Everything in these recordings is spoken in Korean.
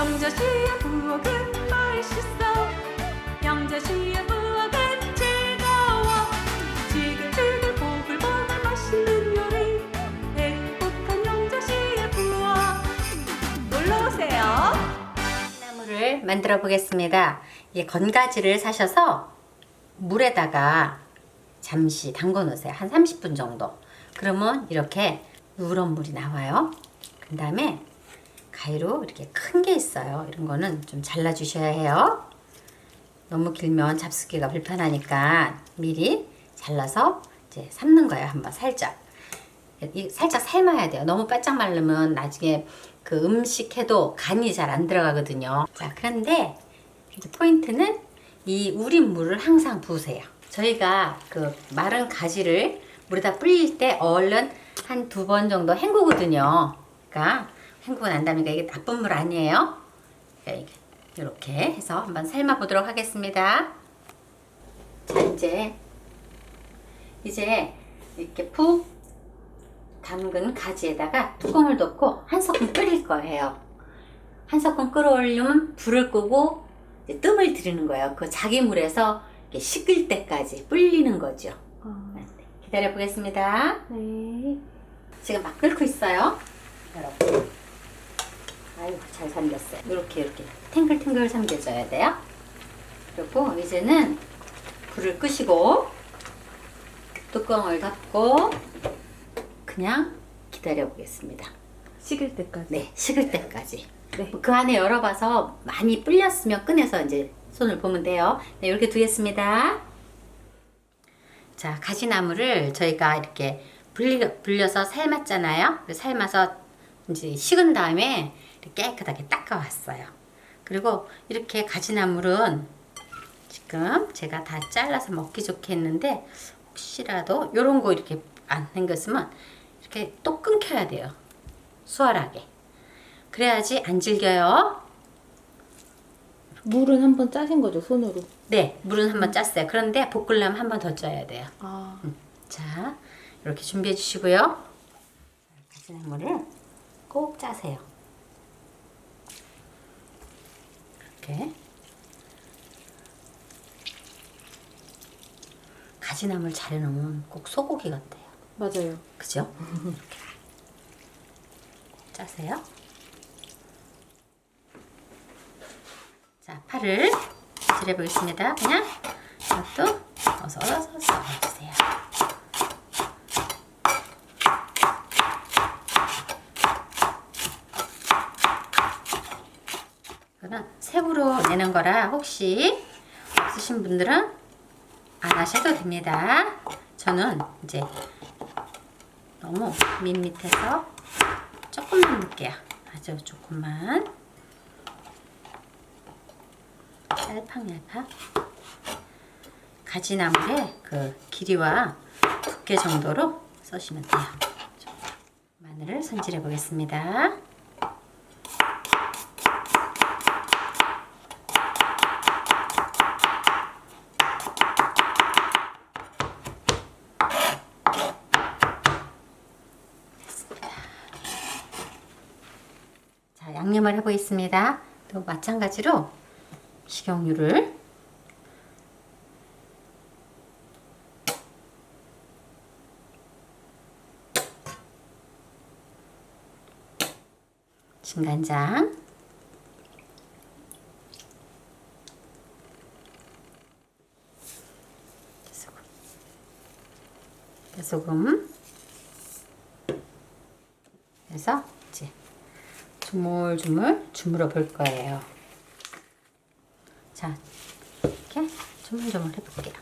영자씨의 부엌은 맛있어 영자씨의 부엌은 즐거워 지글지글 보글보글 맛있는 요리 행복한 영자씨의 부엌 놀러오세요 나무를 만들어 보겠습니다. 이게 건가지를 사셔서 물에다가 잠시 담궈 놓으세요. 한 30분 정도. 그러면 이렇게 누런 물이 나와요. 그 다음에 가위로 이렇게 큰 게 있어요. 이런 거는 좀 잘라 주셔야 해요. 너무 길면 잡수기가 불편하니까 미리 잘라서 이제 삶는 거예요. 한번 살짝. 이- 살짝 삶아야 돼요. 너무 바짝 말르면 나중에 그 음식 해도 간이 잘 안 들어가거든요. 자, 그런데 포인트는 이 우린 물을 항상 부으세요. 저희가 그 마른 가지를 물에다 불릴 때 얼른 한 두 번 정도 헹구거든요. 그러니까 헹구고 난 다음에 이게 나쁜 물 아니에요. 이렇게 해서 한번 삶아 보도록 하겠습니다. 자, 이제 이제 이렇게 푹 담근 가지에다가 뚜껑을 덮고 한 소끔 끓일 거예요. 한 소끔 끓어올리면 불을 끄고 뜸을 들이는 거예요. 그 자기 물에서 식을 때까지 불리는 거죠. 네, 기다려 보겠습니다. 네 지금 막 끓고 있어요. 여러분. 아유, 잘 삼겼어요. 이렇게 이렇게 탱글탱글 삼겨줘야 돼요. 그리고 이제는 불을 끄시고 뚜껑을 닫고 그냥 기다려 보겠습니다. 식을 때까지 네, 식을 때까지. 네. 그 안에 열어봐서 많이 불렸으면 꺼내서 이제 손을 보면 돼요. 네, 이렇게 두겠습니다. 자, 가지나무를 저희가 이렇게 불리, 불려서 삶았잖아요. 삶아서 이제 식은 다음에 깨끗하게 닦아왔어요. 그리고 이렇게 가지나물은 지금 제가 다 잘라서 먹기 좋게 했는데 혹시라도 이런 거 이렇게 안 생겼으면 이렇게 또 끊겨야 돼요. 수월하게. 그래야지 안 질겨요. 물은 한 번 짜신 거죠 손으로. 네, 물은 한번 짰어요. 그런데 볶으려면 한 번더 쪄야 돼요. 아 자, 이렇게 준비해 주시고요. 가지나물을 꼭 짜세요. 이렇게. 가지나물 잘 넣으면 꼭 소고기 같아요. 맞아요. 그죠? 이렇게 짜세요. 자, 파를 칠해 보겠습니다. 그냥 이것도 어서 어서 썰어주세요. 이거는 내는 거라 혹시 없으신 분들은 안 하셔도 됩니다. 저는 이제 너무 밋밋해서 조금만 넣을게요. 아주 조금만. 얄팡얄팡. 가지나물의 그 길이와 두께 정도로 써시면 돼요. 마늘을 손질해 보겠습니다. 자, 양념을 해보겠습니다. 또 마찬가지로 식용유를 진간장 소금 그래서 이제 주물주물 주물어 볼 거예요. 자, 이렇게 주물주물 해볼게요.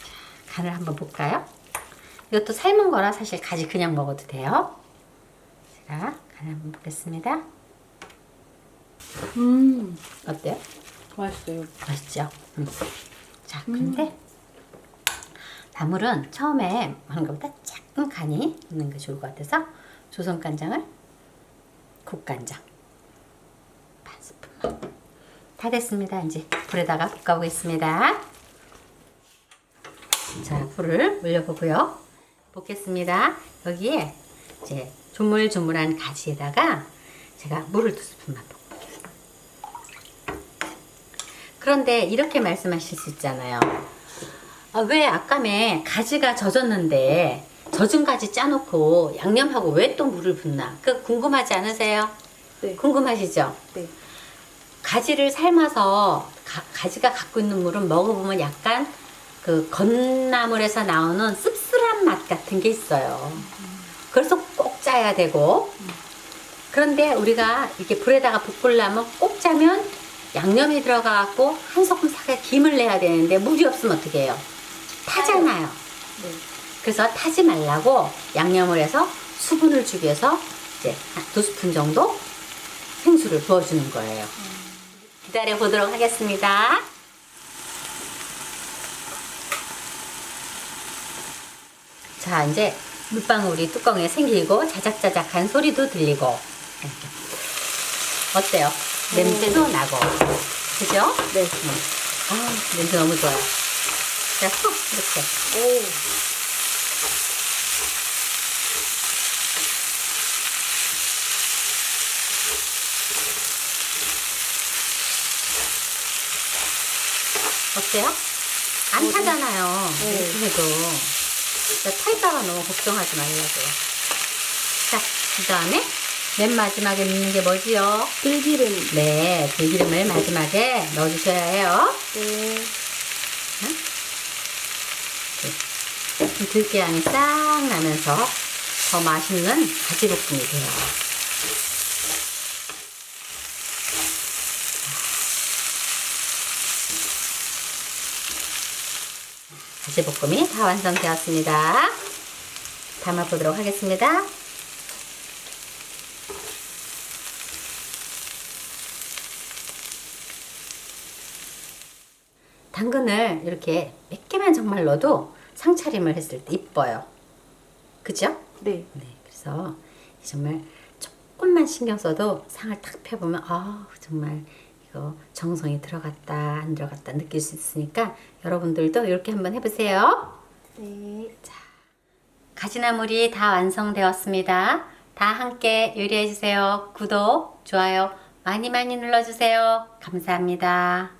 자, 간을 한번 볼까요? 이것도 삶은 거라 사실 가지 그냥 먹어도 돼요. 자, 간 한번 보겠습니다. 음 어때요? 맛있어요. 맛있죠? 음. 자, 근데 나물은 처음에 하는 것보다 조금 간이 있는 게 좋을 것 같아서 조선 간장을 국간장 반 스푼만 다 됐습니다. 이제 불에다가 볶아보겠습니다. 자, 불을 올려보고요. 볶겠습니다. 여기에 이제 조물조물한 가지에다가 제가 물을 두 스푼만 볶겠습니다. 그런데 이렇게 말씀하실 수 있잖아요. 아, 왜 아까에 가지가 젖었는데 젖은 가지 짜놓고 양념하고 왜 또 물을 붓나? 그 궁금하지 않으세요? 네. 궁금하시죠? 네. 가지를 삶아서 가, 지가 갖고 있는 물은 먹어보면 약간 그 건나물에서 나오는 씁쓸한 맛 같은 게 있어요. 그래서 꼭 짜야 되고 그런데 우리가 이렇게 불에다가 볶으려면 꼭 짜면 양념이 들어가갖고 한 소금 사게 김을 내야 되는데 물이 없으면 어떻게 해요? 타잖아요. 네. 그래서 타지 말라고 양념을 해서 수분을 주기 위해서 이제 한두 스푼 정도 생수를 부어주는 거예요. 기다려 보도록 하겠습니다. 자, 이제 물방울이 뚜껑에 생기고 자작자작한 소리도 들리고 어때요? 냄새도 나고 그죠? 네. 응. 아, 냄새 너무 좋아요. 자, 쏙 이렇게 오. 어때요? 안 타잖아요. 네. 이렇게 해도. 탈까봐 너무 걱정하지 말라고요. 자, 그 다음에 맨 마지막에 넣는 게 뭐지요? 들기름. 네, 들기름을 마지막에 넣어주셔야 해요. 네. 이 들기향이 싹 나면서 더 맛있는 가지볶음이 돼요. 가지볶음이 다 완성되었습니다. 담아보도록 하겠습니다. 당근을 이렇게 몇 개만 정말 넣어도 상차림을 했을 때 이뻐요. 그죠? 네. 네, 그래서 정말 조금만 신경 써도 상을 탁 펴보면 아 정말 이거 정성이 들어갔다 안 들어갔다 느낄 수 있으니까 여러분들도 이렇게 한번 해보세요. 네. 가지나물이 다 완성되었습니다. 다 함께 요리해주세요. 구독, 좋아요 많이 많이 눌러주세요. 감사합니다.